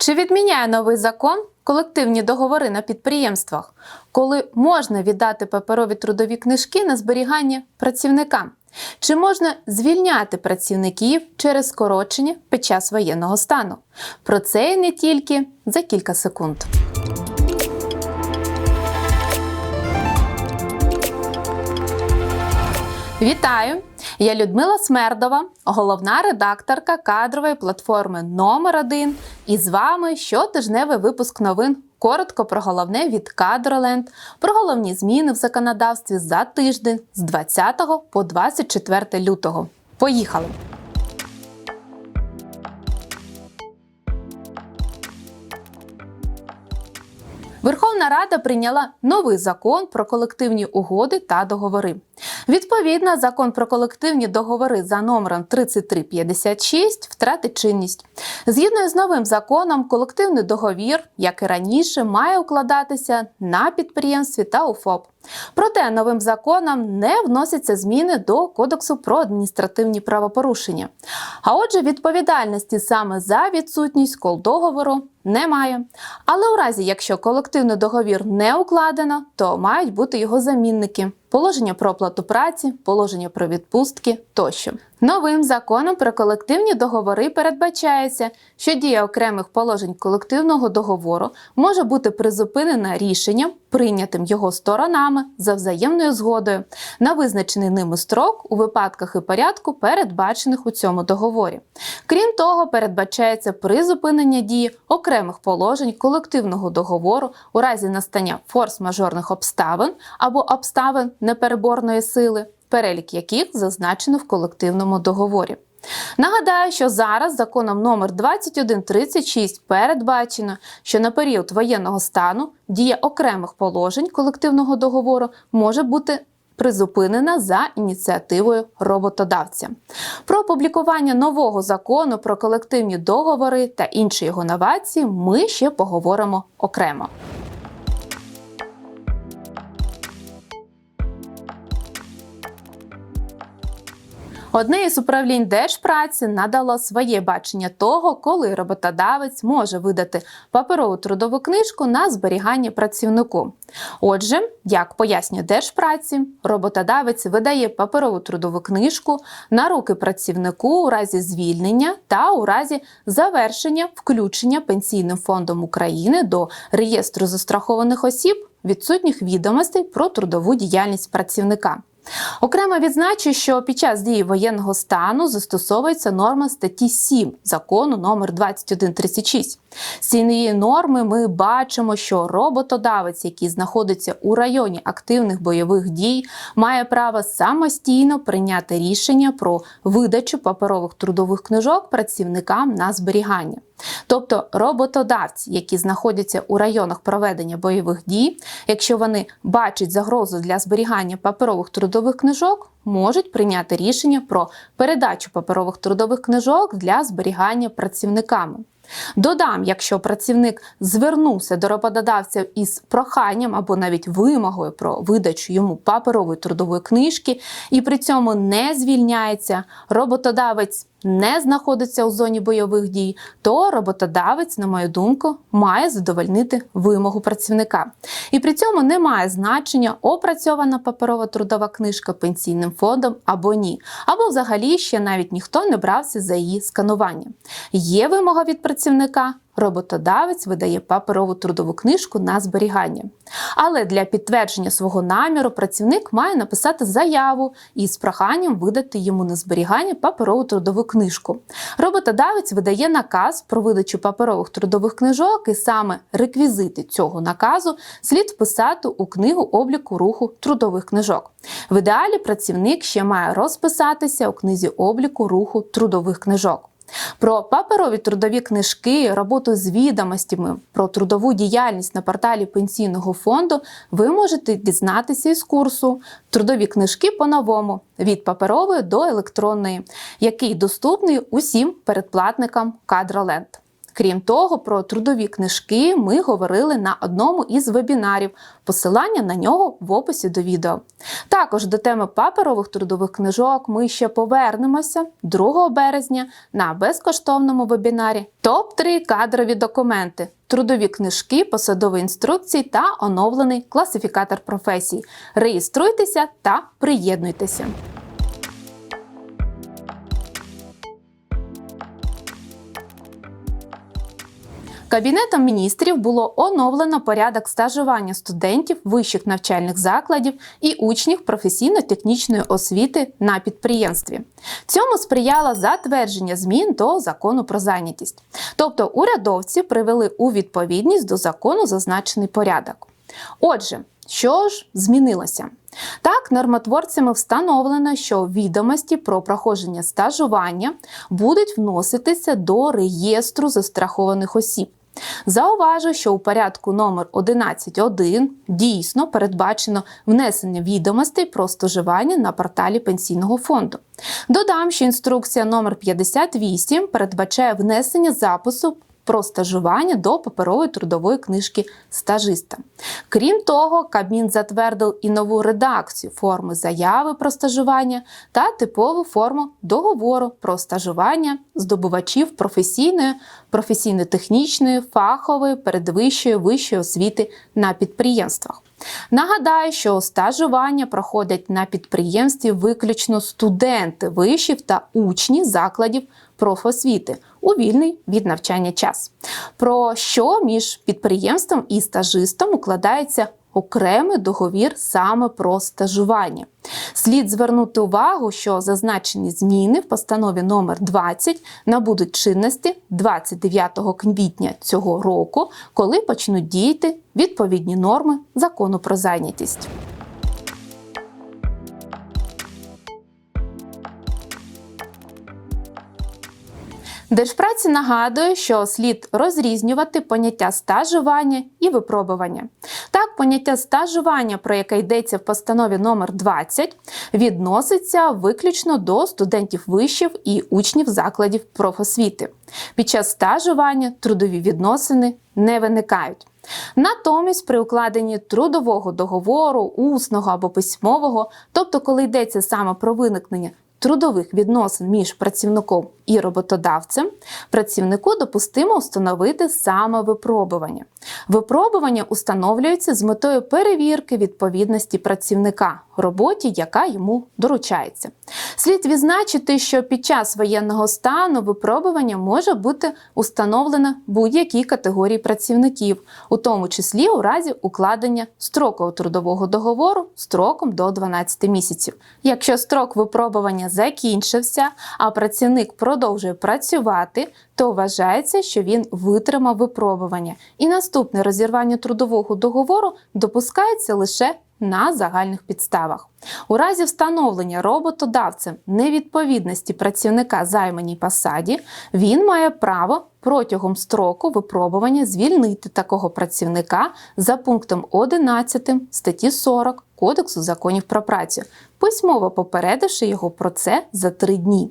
Чи відміняє новий закон колективні договори на підприємствах, коли можна віддати паперові трудові книжки на зберігання працівникам? Чи можна звільняти працівників через скорочення під час воєнного стану? Про це і не тільки за кілька секунд. Вітаю! Я Людмила Смердова, головна редакторка кадрової платформи номер 1 І з вами щотижневий випуск новин. Коротко про головне від Кадроленд, про головні зміни в законодавстві за тиждень з 20 по 24 лютого. Поїхали! Верховна Рада прийняла новий закон про колективні угоди та договори. Відповідно, закон про колективні договори за номером 3356 втратить чинність. Згідно з новим законом, колективний договір, як і раніше, має укладатися на підприємстві та у ФОП. Проте новим законом не вносяться зміни до Кодексу про адміністративні правопорушення. А отже, відповідальності саме за відсутність колдоговору немає. Але у разі, якщо колективний договір не укладено, то мають бути його замінники. Положення про оплату праці, положення про відпустки тощо. Новим законом про колективні договори передбачається, що дія окремих положень колективного договору може бути призупинена рішенням, прийнятим його сторонами за взаємною згодою на визначений ними строк у випадках і порядку, передбачених у цьому договорі. Крім того, передбачається призупинення дії окремих положень колективного договору у разі настання форс-мажорних обставин або обставин непереборної сили, перелік яких зазначено в колективному договорі. Нагадаю, що зараз законом номер 2136 передбачено, що на період воєнного стану дія окремих положень колективного договору може бути призупинена за ініціативою роботодавця. Про опублікування нового закону про колективні договори та інші його новації ми ще поговоримо окремо. Одне із управлінь держпраці надало своє бачення того, коли роботодавець може видати паперову трудову книжку на зберігання працівнику. Отже, як пояснює держпраці, роботодавець видає паперову трудову книжку на руки працівнику у разі звільнення та у разі завершення включення Пенсійним фондом України до реєстру застрахованих осіб відсутніх відомостей про трудову діяльність працівника. Окремо відзначу, що під час дії воєнного стану застосовується норма статті 7 закону номер 2136. З цієї норми ми бачимо, що роботодавець, який знаходиться у районі активних бойових дій, має право самостійно прийняти рішення про видачу паперових трудових книжок працівникам на зберігання. Тобто роботодавці, які знаходяться у районах проведення бойових дій, якщо вони бачать загрозу для зберігання паперових трудових книжок, можуть прийняти рішення про передачу паперових трудових книжок для зберігання працівниками. Додам, якщо працівник звернувся до роботодавця із проханням або навіть вимогою про видачу йому паперової трудової книжки, і при цьому не звільняється, роботодавець не знаходиться у зоні бойових дій, то роботодавець, на мою думку, має задовольнити вимогу працівника. І при цьому не має значення опрацьована паперова трудова книжка пенсійним фондом або ні, або взагалі ще навіть ніхто не брався за її сканування. Є вимога від працівника. Роботодавець видає паперову трудову книжку на зберігання. Але для підтвердження свого наміру працівник має написати заяву із проханням видати йому на зберігання паперову трудову книжку. Роботодавець видає наказ про видачу паперових трудових книжок, і саме реквізити цього наказу слід вписати у книгу обліку руху трудових книжок. В ідеалі працівник ще має розписатися у книзі обліку руху трудових книжок. Про паперові трудові книжки, роботу з відомостями про трудову діяльність на порталі пенсійного фонду ви можете дізнатися із курсу Трудові книжки по-новому від паперової до електронної, який доступний усім передплатникам Кадроленд. Крім того, про трудові книжки ми говорили на одному із вебінарів. Посилання на нього в описі до відео. Також до теми паперових трудових книжок ми ще повернемося 2 березня на безкоштовному вебінарі Топ-3 кадрові документи, трудові книжки, посадові інструкції та оновлений класифікатор професій. Реєструйтеся та приєднуйтеся. Кабінетом міністрів було оновлено порядок стажування студентів вищих навчальних закладів і учнів професійно-технічної освіти на підприємстві. Цьому сприяло затвердження змін до закону про зайнятість. Тобто урядовці привели у відповідність до закону зазначений порядок. Отже, що ж змінилося? Так, нормотворцями встановлено, що відомості про проходження стажування будуть вноситися до реєстру застрахованих осіб. Зауважу, що у порядку номер 11.1 дійсно передбачено внесення відомостей про стоживання на порталі пенсійного фонду. Додам, що інструкція номер 58 передбачає внесення запису про стажування до паперової трудової книжки стажиста. Крім того, Кабмін затвердив і нову редакцію форми заяви про стажування та типову форму договору про стажування здобувачів професійної, професійно-технічної, фахової, передвищої вищої освіти на підприємствах. Нагадаю, що стажування проходять на підприємстві виключно студенти вишів та учні закладів профосвіти у вільний від навчання час. Про що між підприємством і стажистом укладається окремий договір саме про стажування. Слід звернути увагу, що зазначені зміни в постанові номер 20 набудуть чинності 29 квітня цього року, коли почнуть діяти відповідні норми закону про зайнятість. Держпраці нагадує, що слід розрізнювати поняття стажування і випробування. Так, поняття стажування, про яке йдеться в постанові номер 20 відноситься виключно до студентів вишів і учнів закладів профосвіти. Під час стажування трудові відносини не виникають. Натомість, при укладенні трудового договору, усного або письмового, тобто коли йдеться саме про виникнення трудових відносин між працівником і роботодавцем, працівнику допустимо встановити саме випробування. Випробування установлюється з метою перевірки відповідності працівника роботі, яка йому доручається. Слід відзначити, що під час воєнного стану випробування може бути установлено будь-якій категорії працівників, у тому числі у разі укладення строкового трудового договору строком до 12 місяців. Якщо строк випробування закінчився, а працівник продовжує працювати, то вважається, що він витримав випробування, і наступне розірвання трудового договору допускається лише на загальних підставах. У разі встановлення роботодавцем невідповідності працівника займаній посаді, він має право протягом строку випробування звільнити такого працівника за пунктом 11 статті 40 Кодексу законів про працю, письмово попередивши його про це за три дні.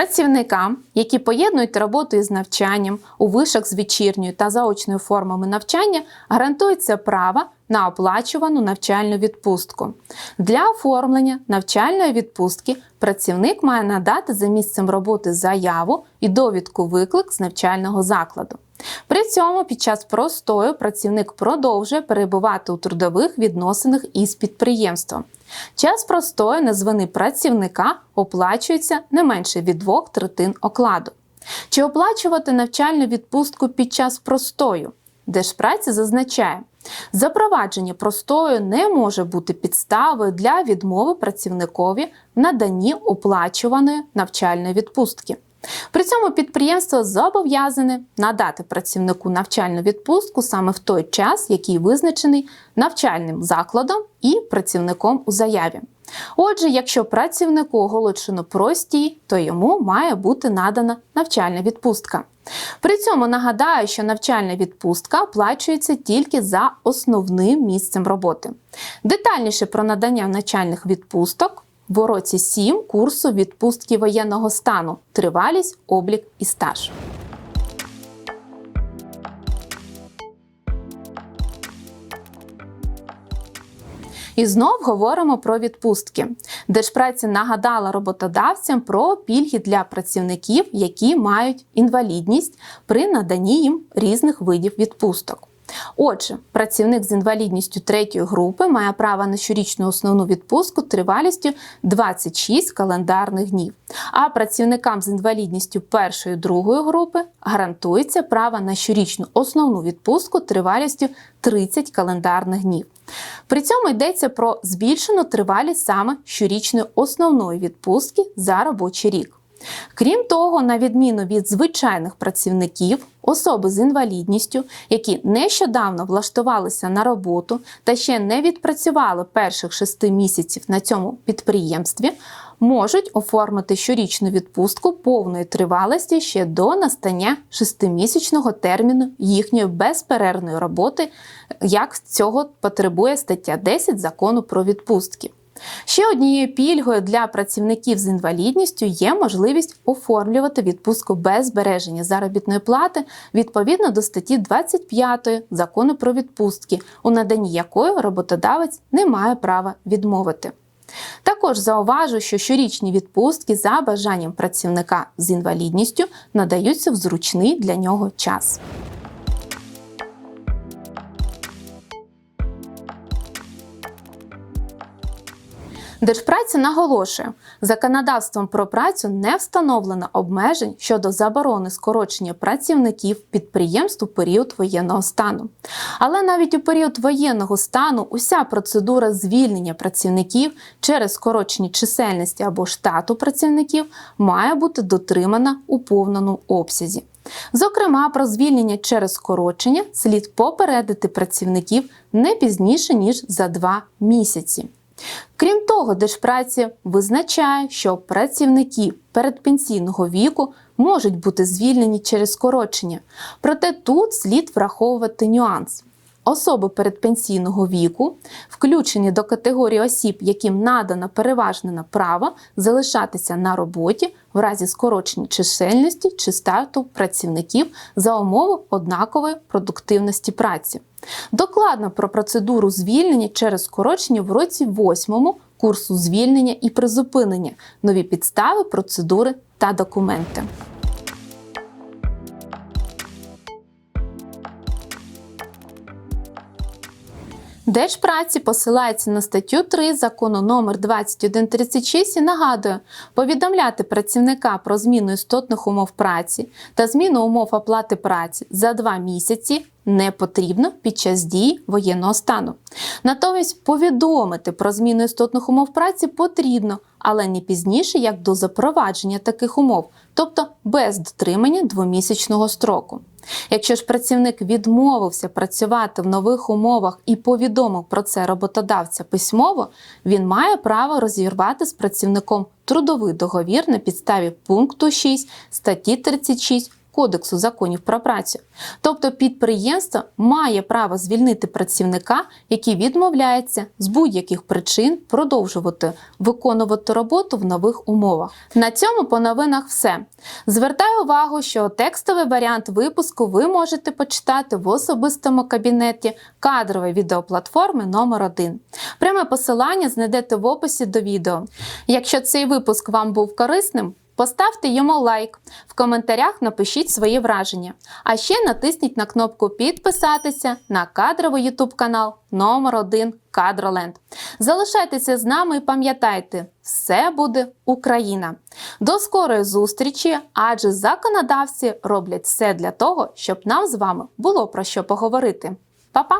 Працівникам, які поєднують роботу із навчанням у вишах з вечірньою та заочною формами навчання, гарантується право на оплачувану навчальну відпустку. Для оформлення навчальної відпустки працівник має надати за місцем роботи заяву і довідку виклик з навчального закладу. При цьому під час простою працівник продовжує перебувати у трудових відносинах із підприємством. Час простою на звини працівника оплачується не менше від двох третин окладу. Чи оплачувати навчальну відпустку під час простою? Держпраця зазначає, запровадження простою не може бути підставою для відмови працівникові наданні оплачуваної навчальної відпустки. При цьому підприємство зобов'язане надати працівнику навчальну відпустку саме в той час, який визначений навчальним закладом і працівником у заяві. Отже, якщо працівнику оголошено простій, то йому має бути надана навчальна відпустка. При цьому нагадаю, що навчальна відпустка оплачується тільки за основним місцем роботи. Детальніше про надання навчальних відпусток в уроці 7 курсу відпустки воєнного стану, тривалість, облік і стаж. І знов говоримо про відпустки. Держпраця нагадала роботодавцям про пільги для працівників, які мають інвалідність при наданні їм різних видів відпусток. Отже, працівник з інвалідністю третьої групи має право на щорічну основну відпустку тривалістю 26 календарних днів. А працівникам з інвалідністю першої другої групи гарантується право на щорічну основну відпустку тривалістю 30 календарних днів. При цьому йдеться про збільшену тривалість саме щорічної основної відпустки за робочий рік. Крім того, на відміну від звичайних працівників, особи з інвалідністю, які нещодавно влаштувалися на роботу та ще не відпрацювали перших шести місяців на цьому підприємстві, можуть оформити щорічну відпустку повної тривалості ще до настання шестимісячного терміну їхньої безперервної роботи, як цього потребує стаття 10 закону про відпустки. Ще однією пільгою для працівників з інвалідністю є можливість оформлювати відпустку без збереження заробітної плати відповідно до статті 25 закону про відпустки, у наданні якої роботодавець не має права відмовити. Також зауважу, що щорічні відпустки за бажанням працівника з інвалідністю надаються в зручний для нього час. Держпраця наголошує, законодавством про працю не встановлено обмежень щодо заборони скорочення працівників підприємств у період воєнного стану. Але навіть у період воєнного стану уся процедура звільнення працівників через скорочення чисельності або штату працівників має бути дотримана у повному обсязі. Зокрема, про звільнення через скорочення слід попередити працівників не пізніше ніж за два місяці. Крім того, Держпраці визначає, що працівники передпенсійного віку можуть бути звільнені через скорочення. Проте тут слід враховувати нюанс. Особи передпенсійного віку, включені до категорії осіб, яким надано переважне право залишатися на роботі в разі скорочення чисельності чи стату працівників за умови однакової продуктивності праці. Докладно про процедуру звільнення через скорочення в році 8 курсу звільнення і призупинення, нові підстави, процедури та документи. Держпраці посилається на статтю 3 закону номер 2136 і нагадує повідомляти працівника про зміну істотних умов праці та зміну умов оплати праці за два місяці не потрібно під час дії воєнного стану. Натомість повідомити про зміну істотних умов праці потрібно, але не пізніше як до запровадження таких умов, тобто без дотримання двомісячного строку. Якщо ж працівник відмовився працювати в нових умовах і повідомив про це роботодавця письмово, він має право розірвати з працівником трудовий договір на підставі пункту 6 статті 36 Кодексу законів про працю. Тобто підприємство має право звільнити працівника, який відмовляється з будь-яких причин продовжувати виконувати роботу в нових умовах. На цьому по новинах все. Звертаю увагу, що текстовий варіант випуску ви можете почитати в особистому кабінеті кадрової відеоплатформи номер 1 Пряме посилання знайдете в описі до відео. Якщо цей випуск вам був корисним, Поставте йому лайк, в коментарях напишіть свої враження. А ще натисніть на кнопку Підписатися на кадровий YouTube канал номер 1 Кадроленд. Залишайтеся з нами і пам'ятайте, все буде Україна. До скорої зустрічі, адже законодавці роблять все для того, щоб нам з вами було про що поговорити. Па-па!